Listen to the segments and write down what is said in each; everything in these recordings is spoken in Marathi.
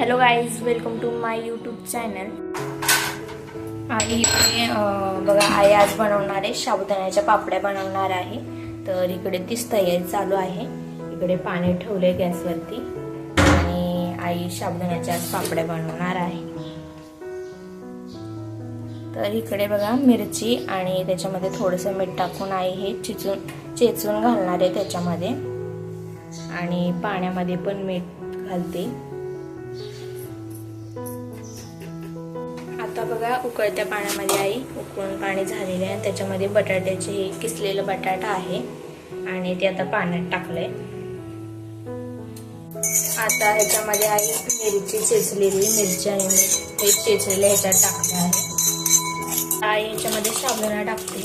Hello guys welcome to my YouTube channel आणि इकडे बघा आई आज बनवणार आहे साबुदाण्याच्या पापड्या बनवणार आहे. तर इकडे तीच तयारी चालू आहे. इकडे पाणी ठेवले गॅसवरती. आणि आई साबुदाण्याच्या आज पापड्या बनवणार आहे. तर इकडे बघा मिरची आणि त्याच्यामध्ये थोडंसं मीठ टाकून आई हे चिचून चेचून घालणार आहे त्याच्यामध्ये. आणि पाण्यामध्ये पण मीठ घालते. आता बघा उकळत्या पाण्यामध्ये आई उकळून पाणी झालेलं आहे त्याच्यामध्ये बटाट्याचे हे किसलेलं बटाटा आहे आणि ते आता पाण्यात टाकलंय. आता ह्याच्यामध्ये आई मिरची चेचलेली मिरची आणि हे चेचलेलं ह्याच्यात टाकलं आहे. आई ह्याच्यामध्ये साबुदाणा टाकते.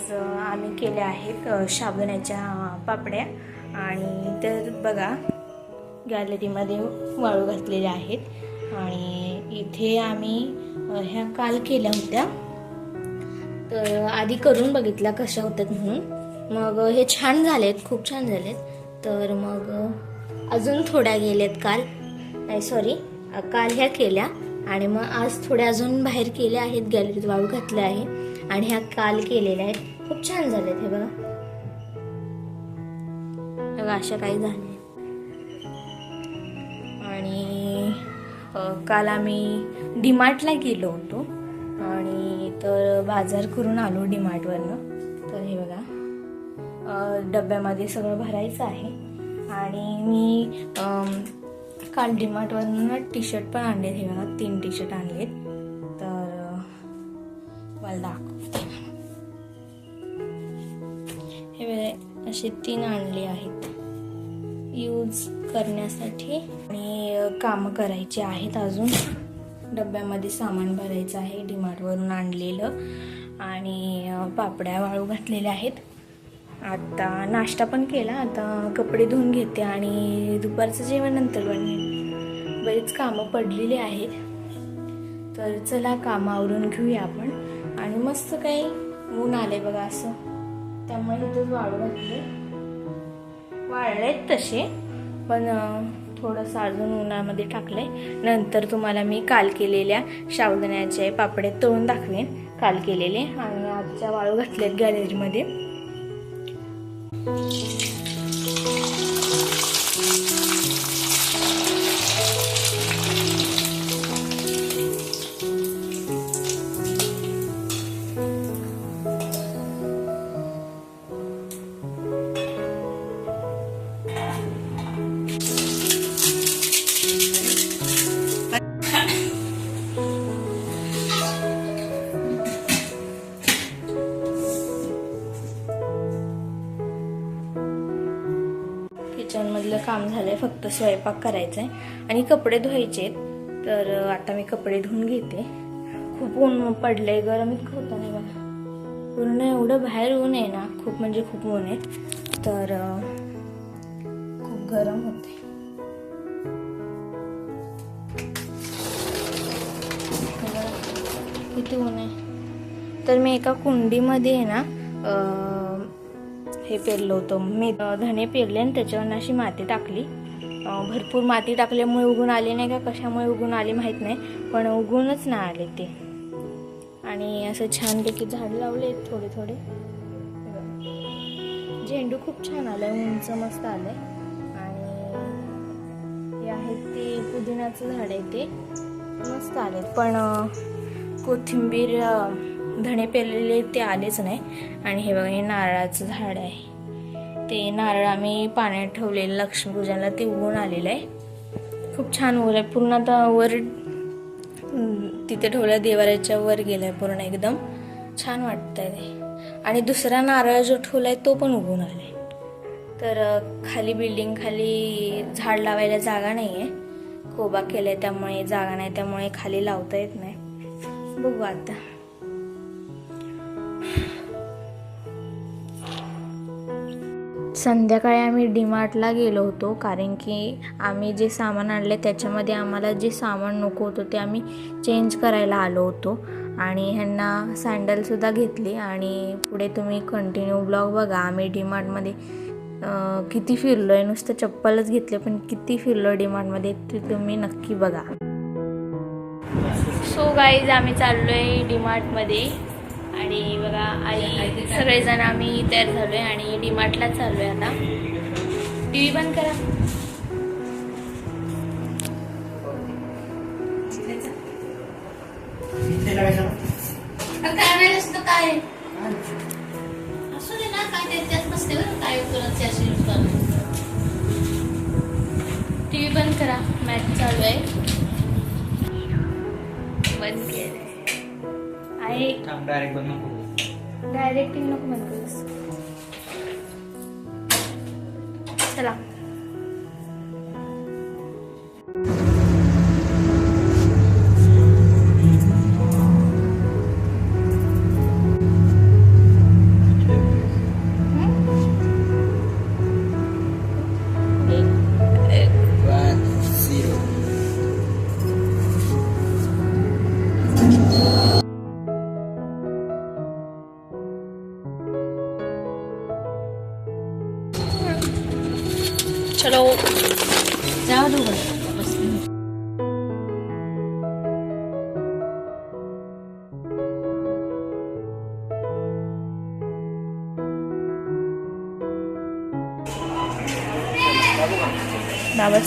आज आम्ही केल्या आहेत अ, पापड्या. आणि तर बघा गॅलरीमध्ये वाळू घातलेल्या आहेत. आणि इथे आम्ही ह्या काल केल्या होत्या. तर आधी करून बघितल्या कशा होत्यात म्हणून. मग हे छान झालेत खूप छान झालेत. तर मग अजून थोड्या गेलेत काल. नाही सॉरी काल ह्या केल्या. आणि मग आज थोड्या अजून बाहेर केल्या आहेत गॅलरीत वाळू घातल्या आहे. आणि ह्या काल केलेल्या आहेत. खूप छान झालेत हे बघा. बघा अशा काही झाले आणि काल आम्ही डीमार्टला गेलो होतो. आणि तर बाजार करून आलो डीमार्टवरनं. तर हे बघा डब्यामध्ये सगळं भरायचं आहे. आणि मी काल डीमार्टवरनं टी शर्ट पण आणलेत. हे बघा तीन टी शर्ट आणलेत. मला दाखवते हे बघा असे तीन आणले आहेत. यूज करण्यासाठी आणि कामं करायची आहेत अजून. डब्यामध्ये सामान भरायचं आहे डीमार्टवरून आणलेलं. आणि पापड्या वाळू घातलेल्या आहेत. आता नाश्ता पण केला. आता कपडे धुवून घेते आणि दुपारचं जेवण नंतर बनवेन. बरीच कामं पडलेली आहेत. तर चला कामावरून घेऊया आपण. आणि मस्त काही ऊन आले बघा असं. त्यामुळे इथंच वाळू घातले. वाळलेत तसे पण थोडंसं अजून उन्हामध्ये टाकलंय. नंतर तुम्हाला मी काल केलेल्या शावदण्याचे पापडे तळून दाखवेन. काल केलेले आणि आजच्या वाळू घातलेत गॅलरीमध्ये किचनमधलं काम झालंय फक्त स्वयंपाक करायचा आहे आणि कपडे धुवायचे तर आता मी कपडे धुवून घेते. खूप ऊन पडलंय गरम इतकं होतं नाही बघा पूर्ण एवढं बाहेर ऊन आहे ना खूप म्हणजे खूप ऊन आहे. तर खूप गरम होते किती ऊन आहे. तर मी एका कुंडीमध्ये आहे ना हे पेरलं होतं. मी धणे पेरले आणि त्याच्यावर अशी माती टाकली. भरपूर माती टाकल्यामुळे उगून आले नाही का? कशामुळे उगून आले माहीत नाही पण उगूनच नाही आले ते. आणि असं छानपैकी झाड लावले थोडे थोडे. झेंडू खूप छान आलाय उंच मस्त आलंय. आणि हे आहेत ते पुदिनाचं झाड आहे ते. मस्त आले पण कोथिंबीर धणे पेरलेले ते आलेच नाही. आणि हे बघा हे नारळाचं झाड आहे. ते नारळ आम्ही पाण्यात ठेवलेलं लक्ष्मीपूजनला ते उगून आलेलं आहे. खूप छान वर आहे. पूर्ण आता वर तिथे ठेवलं देवाऱ्याच्या वर गेलाय पूर्ण एकदम. छान वाटतंय ते. आणि दुसरा नारळ जो ठेवलाय तो पण उगवून आलाय. तर खाली बिल्डिंग खाली झाड लावायला जागा नाही आहे कोबा केलाय त्यामुळे जागा नाही त्यामुळे खाली लावता येत नाही. बघू आता. संध्याकाळी आम्ही डीमार्टला गेलो होतो कारण की आम्ही जे सामान आणले त्याच्यामध्ये आम्हाला जे सामान नको होतं ते आम्ही चेंज करायला आलो होतो. आणि ह्यांना सँडलसुद्धा घेतली आणि पुढे तुम्ही कंटिन्यू ब्लॉग बघा. आम्ही डीमार्टमध्ये किती फिरलो आहे नुसतं चप्पलच घेतले पण किती फिरलो डीमार्टमध्ये ते तुम्ही नक्की बघा. सो गाईज आम्ही चाललो आहे डीमार्टमध्ये आणि बघा आई सगळेजण आम्ही तयार झालो आहे आणि डीमार्टला चाललो आहे आता. टी व्ही बंद करा. काय? असू दे ना काय ते त्यात नसते बरं काय करत टी व्ही बंद करा. मॅच चालू आहे. आहे डायरेक्ट बनवू नको डायरेक्टिंग नको बंद चला.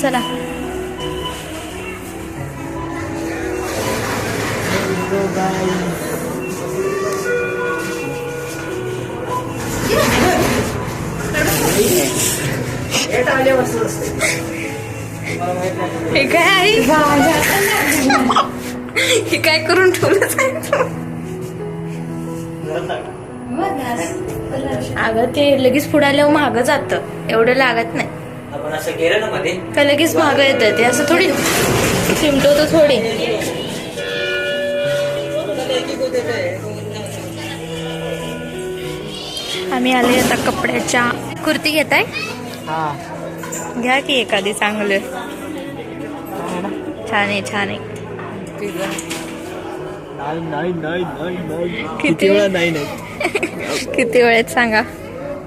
चला. हे काय आहे हे काय करून ठेवलं अगं ते लगेच पुढाल्यावर महाग जातं. एवढं लागत नाही. आपण असं गेलं ना मध्ये का लगेच महाग येतं ते? असं थोडी चिमटवतं थोडी. आम्ही आले आता कपड्याच्या. कुर्ती घेताय? हा. घ्या की एखादी चांगलं. छान आहे छान आहे. नाही नाही नाही नाही नाही. किती वेळा नाही नाही. किती वेळेत सांगा.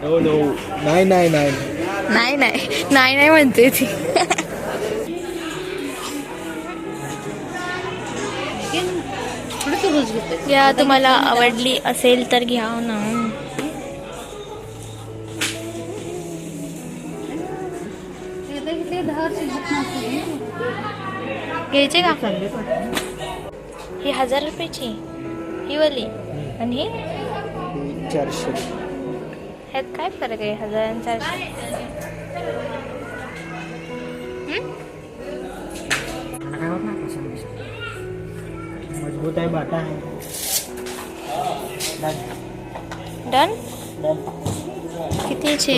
नो नो नाही नाही नाही. नाही नाही. नाही नाही म्हणते ती. या तुम्हाला आवडली असेल तर घ्या ना. घ्यायचे का? ही हजार रुपयाची ही वाली. आणि ही? चारशे. ह्यात काय फरक आहे? हजार आणि चारशे? मजबूत आहे बाटा आहे. डन कितीचे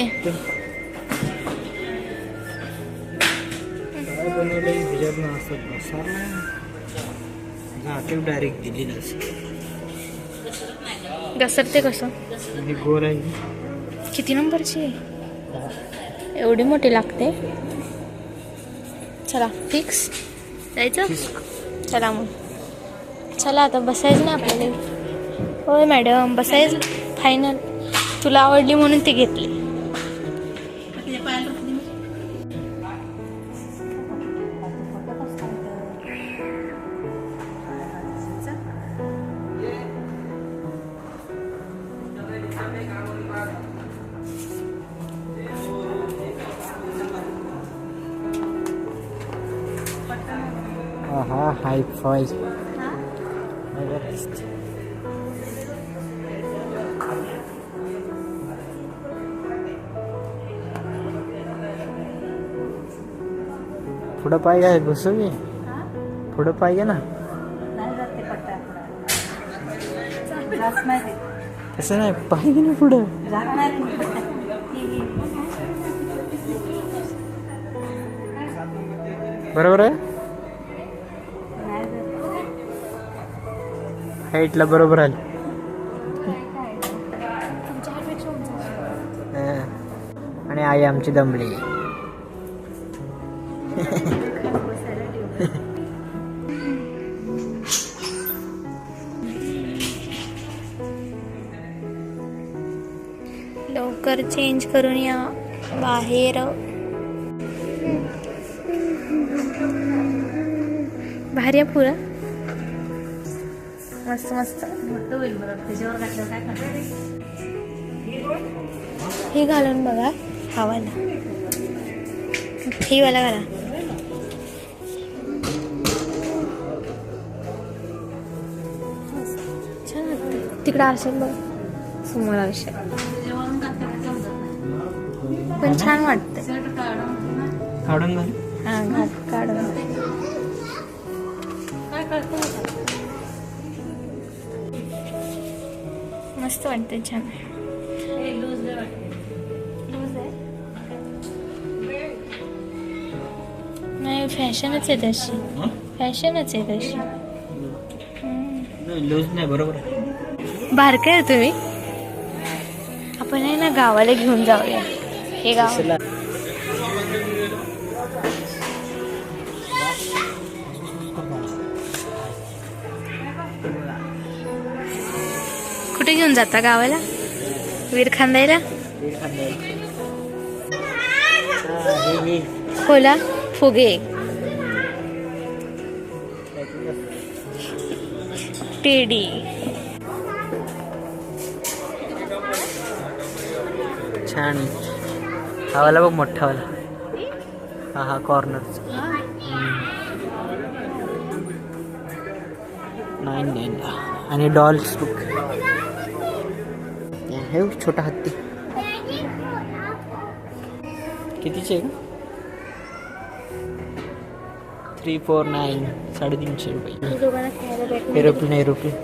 डायरेक्ट दिली घसरते कसं? गोर आहे. किती नंबरची आहे? एवढी मोठी लागते? चला फिक्स जायचं? चला मग. चला आता बसायचं ना आपल्याला. होय मॅडम बसायचं फायनल तुला आवडली म्हणून ती घेतली. Pipe voll. पुढं पाहिजे घुसू मी? पुढं पाहिजे ना. तसं नाही पाहिजे ना पुढं. बरोबर आहे? हाईटला बरोबर आली आणि आई आमची दमली. लवकर चेंज करून या बाहेर. बाहेर या पुरं. मस्त मस्त. हे घालून बघा हवाला ही वाला घाला. छान वाटतं तिकडं आरशात बघ. समोर आरशात. पण छान वाटतं काढून हा घात काढून मस्त वाटतं छान. हे नाही फॅशनच आहे? तशी. फॅशनच आहे तशी. नाही लूज नाही बरोबर आहे. बारके आहे तुम्ही? आपण आहे ना गावाला घेऊन जाऊया. हे गाव. कुठे घेऊन जाता गावाला? वीर खांदायला खोला? फुगे. टेडी. छान. हवाला बघ मोठा वाला हा हा कॉर्नर नाईन नाईन आणि डॉल्स बुक है वो छोटा हाथी कितनी चाहिए थ्री फोर नाइन साढ़े तीन छः रुपये. एरोप्लेन एरोप्लेन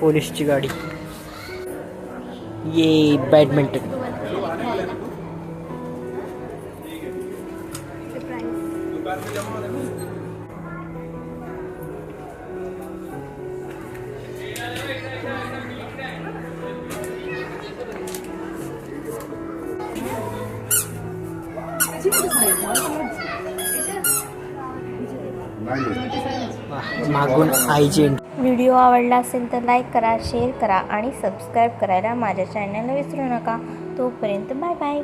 पुलिस की गाडी. ये बैडमिंटन मागून एंट्री व्हिडिओ आवडला असेल तर लाईक करा शेअर करा आणि सबस्क्राईब करायला माझ्या चॅनलला विसरू नका. तोपर्यंत बाय बाय.